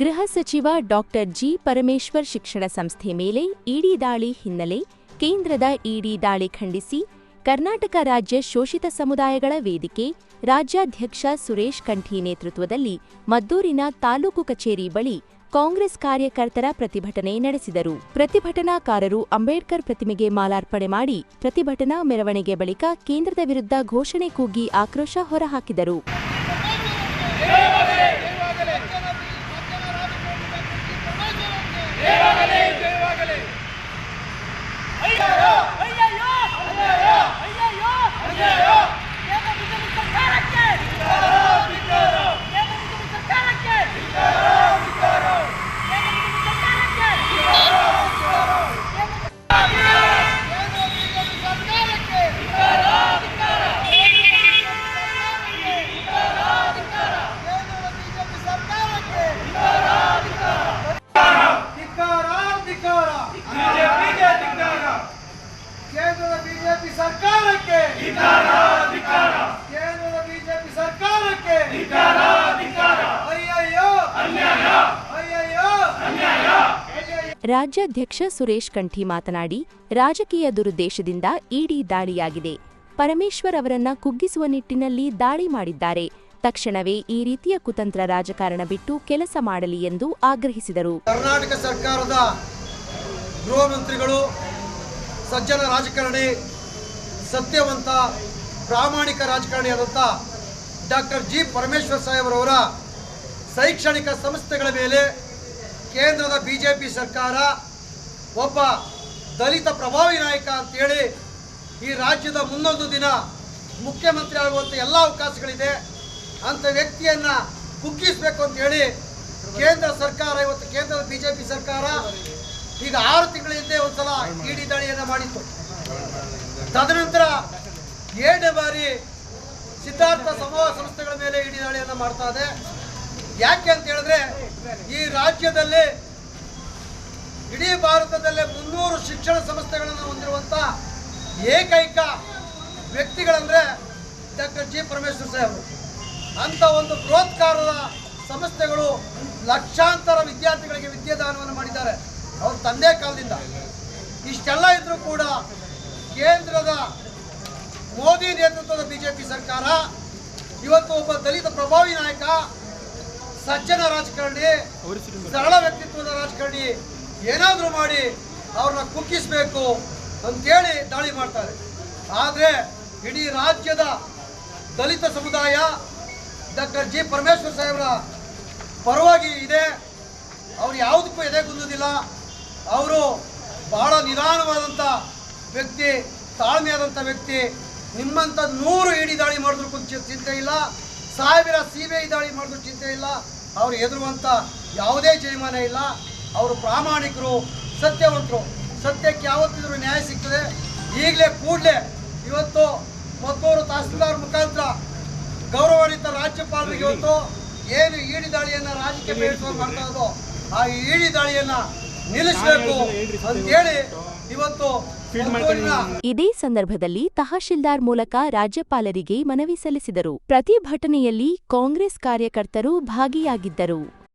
ಗೃಹ ಸಚಿವ doctor G Parameshwar ಶಿಕ್ಷಣ ಸಂಸ್ಥೆ ಮೇಲೆ ಇಡಿ ದಾಳಿ ಹಿನ್ನೆಲೆ ಕೇಂದ್ರದ ಇಡಿ ದಾಳಿ ಖಂಡಿಸಿ ಕರ್ನಾಟಕ ರಾಜ್ಯ ಶೋಷಿತ ಸಮುದಾಯಗಳ ವೇದಿಕೆ ರಾಜ್ಯಾಧ್ಯಕ್ಷ ಸುರೇಶ್ ಕಂಠಿ ನೇತೃತ್ವದಲ್ಲಿ ಮದ್ದೂರಿನ ತಾಲೂಕು ಕಚೇರಿ ಬಳಿ ಕಾಂಗ್ರೆಸ್ ಕಾರ್ಯಕರ್ತರ ಪ್ರತಿಭಟನೆ ನಡೆಸಿದರು. ಪ್ರತಿಭಟನಾಕಾರರು ಅಂಬೇಡ್ಕರ್ ಪ್ರತಿಮೆಗೆ ಮಾಲಾರ್ಪಣೆ ಮಾಡಿ ಪ್ರತಿಭಟನಾ ಮೆರವಣಿಗೆ ಬಳಿಕ ಕೇಂದ್ರದ ವಿರುದ್ಧ ಘೋಷಣೆ ಕೂಗಿ ಆಕ್ರೋಶ ಹೊರಹಾಕಿದರು. ಸರ್ಕಾರಕ್ಕೆ ಕೇಂದ್ರದ ಬಿಜೆಪಿ ಸರ್ಕಾರಕ್ಕೆ ಅಯ್ಯಯ್ಯೋ ಅಯ್ಯಯ್ಯೋ ಅನ್ಯಾಯ. ರಾಜ್ಯಾಧ್ಯಕ್ಷ ಸುರೇಶ್ ಕಂಠಿ ಮಾತನಾಡಿ ರಾಜಕೀಯ ದುರುದ್ದೇಶದಿಂದ ಇಡಿ ದಾಳಿಯಾಗಿದೆ. ಪರಮೇಶ್ವರ್ ಅವರನ್ನ ಕುಗ್ಗಿಸುವ ನಿಟ್ಟಿನಲ್ಲಿ ದಾಳಿ ಮಾಡಿದ್ದಾರೆ. ತಕ್ಷಣವೇ ಈ ರೀತಿಯ ಕುತಂತ್ರ ರಾಜಕಾರಣ ಬಿಟ್ಟು ಕೆಲಸ ಮಾಡಲಿ ಎಂದು ಆಗ್ರಹಿಸಿದರು. ಕರ್ನಾಟಕ ಸರ್ಕಾರದ ಗೃಹ ಮಂತ್ರಿಗಳು ಸಜ್ಜನ ರಾಜಕಾರಣಿ ಸತ್ಯವಂತ ಪ್ರಾಮಾಣಿಕ ರಾಜಕಾರಣಿಯಾದಂಥ ಡಾಕ್ಟರ್ ಜಿ ಪರಮೇಶ್ವರ್ ಸಾಹೇಬ್ರವರ ಶೈಕ್ಷಣಿಕ ಸಂಸ್ಥೆಗಳ ಮೇಲೆ ಕೇಂದ್ರದ ಬಿ ಜೆ ಪಿ ಸರ್ಕಾರ ಒಬ್ಬ ದಲಿತ ಪ್ರಭಾವಿ ನಾಯಕ ಅಂತೇಳಿ ಈ ರಾಜ್ಯದ ಮುಂದೊಂದು ದಿನ ಮುಖ್ಯಮಂತ್ರಿ ಆಗುವಂಥ ಎಲ್ಲ ಅವಕಾಶಗಳಿದೆ. ಅಂಥ ವ್ಯಕ್ತಿಯನ್ನು ಕುಗ್ಗಿಸಬೇಕು ಅಂತೇಳಿ ಕೇಂದ್ರ ಸರ್ಕಾರ, ಇವತ್ತು ಕೇಂದ್ರದ ಬಿ ಜೆ ಪಿ ಸರ್ಕಾರ ಈಗ ಆರು ತಿಂಗಳ ಹಿಂದೆ ಒಂದ್ಸಲ ಇಡಿ ದಾಳಿಯನ್ನು ಮಾಡಿತ್ತು. ತದನಂತರ ಏಳನೇ ಬಾರಿ ಸಿದ್ಧಾರ್ಥ ಸಮೂಹ ಸಂಸ್ಥೆಗಳ ಮೇಲೆ ಇಡೀ ದಾಳಿಯನ್ನು ಮಾಡ್ತಾ ಇದೆ. ಯಾಕೆ ಅಂತ ಹೇಳಿದ್ರೆ, ಈ ರಾಜ್ಯದಲ್ಲಿ ಇಡೀ ಭಾರತದಲ್ಲೇ ಮುನ್ನೂರು ಶಿಕ್ಷಣ ಸಂಸ್ಥೆಗಳನ್ನು ಹೊಂದಿರುವಂಥ ಏಕೈಕ ವ್ಯಕ್ತಿಗಳಂದ್ರೆ ಡಾಕ್ಟರ್ ಜಿ ಪರಮೇಶ್ವರ್ ಸಾಹೇಬರು. ಅಂತ ಒಂದು ಬೃಹತ್ಕಾರದ ಸಂಸ್ಥೆಗಳು ಲಕ್ಷಾಂತರ ವಿದ್ಯಾರ್ಥಿಗಳಿಗೆ ವಿದ್ಯಾದಾನವನ್ನು ಮಾಡಿದ್ದಾರೆ. ಅವ್ರ ತಂದೆ ಕಾಲದಿಂದ. ಇಷ್ಟೆಲ್ಲ ಇದ್ರೂ ಕೂಡ ಕೇಂದ್ರದ ಮೋದಿ ನೇತೃತ್ವದ ಬಿಜೆಪಿ ಸರ್ಕಾರ, ಇವತ್ತು ಒಬ್ಬ ದಲಿತ ಪ್ರಭಾವಿ ನಾಯಕ, ಸಜ್ಜನ ರಾಜಕಾರಣಿ, ಸರಳ ವ್ಯಕ್ತಿತ್ವದ ರಾಜಕಾರಣಿ, ಏನಾದರೂ ಮಾಡಿ ಅವ್ರನ್ನ ಕುಗ್ಗಿಸಬೇಕು ಅಂತೇಳಿ ದಾಳಿ ಮಾಡ್ತಾರೆ ಆದರೆ ಇಡೀ ರಾಜ್ಯದ ದಲಿತ ಸಮುದಾಯ, ಡಾಕ್ಟರ್ ಜಿ ಪರಮೇಶ್ವರ್ ಸಾಹೇಬರ ಪರವಾಗಿ ಇದೆ. ಅವ್ರು ಯಾವುದಕ್ಕೂ ಎದೆ ಕುಂದುದಿಲ್ಲ ಅವರು ಬಹಳ ನಿಧಾನವಾದಂಥ ವ್ಯಕ್ತಿ ತಾಳ್ಮೆಯಾದಂಥ ವ್ಯಕ್ತಿ ನಿಮ್ಮಂಥ ನೂರು ಇಡಿ ದಾಳಿ ಮಾಡಿದ್ರು ಕುಂತ ಚಿಂತೆ ಇಲ್ಲ. ಸಾವಿರ ಸಿ ಬಿ ಐ ದಾಳಿ ಮಾಡಿದ್ರು ಚಿಂತೆ ಇಲ್ಲ. ಅವ್ರು ಎದುರುವಂಥ ಯಾವುದೇ ಜಯಮಾನ ಇಲ್ಲ. ಅವರು ಪ್ರಾಮಾಣಿಕರು ಸತ್ಯವಂತರು. ಸತ್ಯಕ್ಕೆ ಯಾವತ್ತಿದ್ರೂ ನ್ಯಾಯ ಸಿಗ್ತದೆ. ಈಗಲೇ ಕೂಡಲೇ ಇವತ್ತು ಮತ್ತೂರು ತಹಸೀಲ್ದಾರ್ ಮುಖಾಂತರ ಗೌರವಾನ್ವಿತ ರಾಜ್ಯಪಾಲರಿಗೆ ಇವತ್ತು ಏನು ಈಡಿ ದಾಳಿಯನ್ನು ರಾಜಕೀಯ ಬೇಡಿಸುವ ಮಾಡ್ತಾ ಇದ್ದೋ ಆ ಈಡಿ ದಾಳಿಯನ್ನು ನಿಲ್ಲಿಸಬೇಕು ಅಂತೇಳಿ ಇವತ್ತು ಇದೇ ಸಂದರ್ಭದಲ್ಲಿ ತಹಶೀಲ್ದಾರ್ ಮೂಲಕ ರಾಜ್ಯಪಾಲರಿಗೆ ಮನವಿ ಸಲ್ಲಿಸಿದರು. ಪ್ರತಿಭಟನೆಯಲ್ಲಿ ಕಾಂಗ್ರೆಸ್ ಕಾರ್ಯಕರ್ತರು ಭಾಗಿಯಾಗಿದ್ದರು.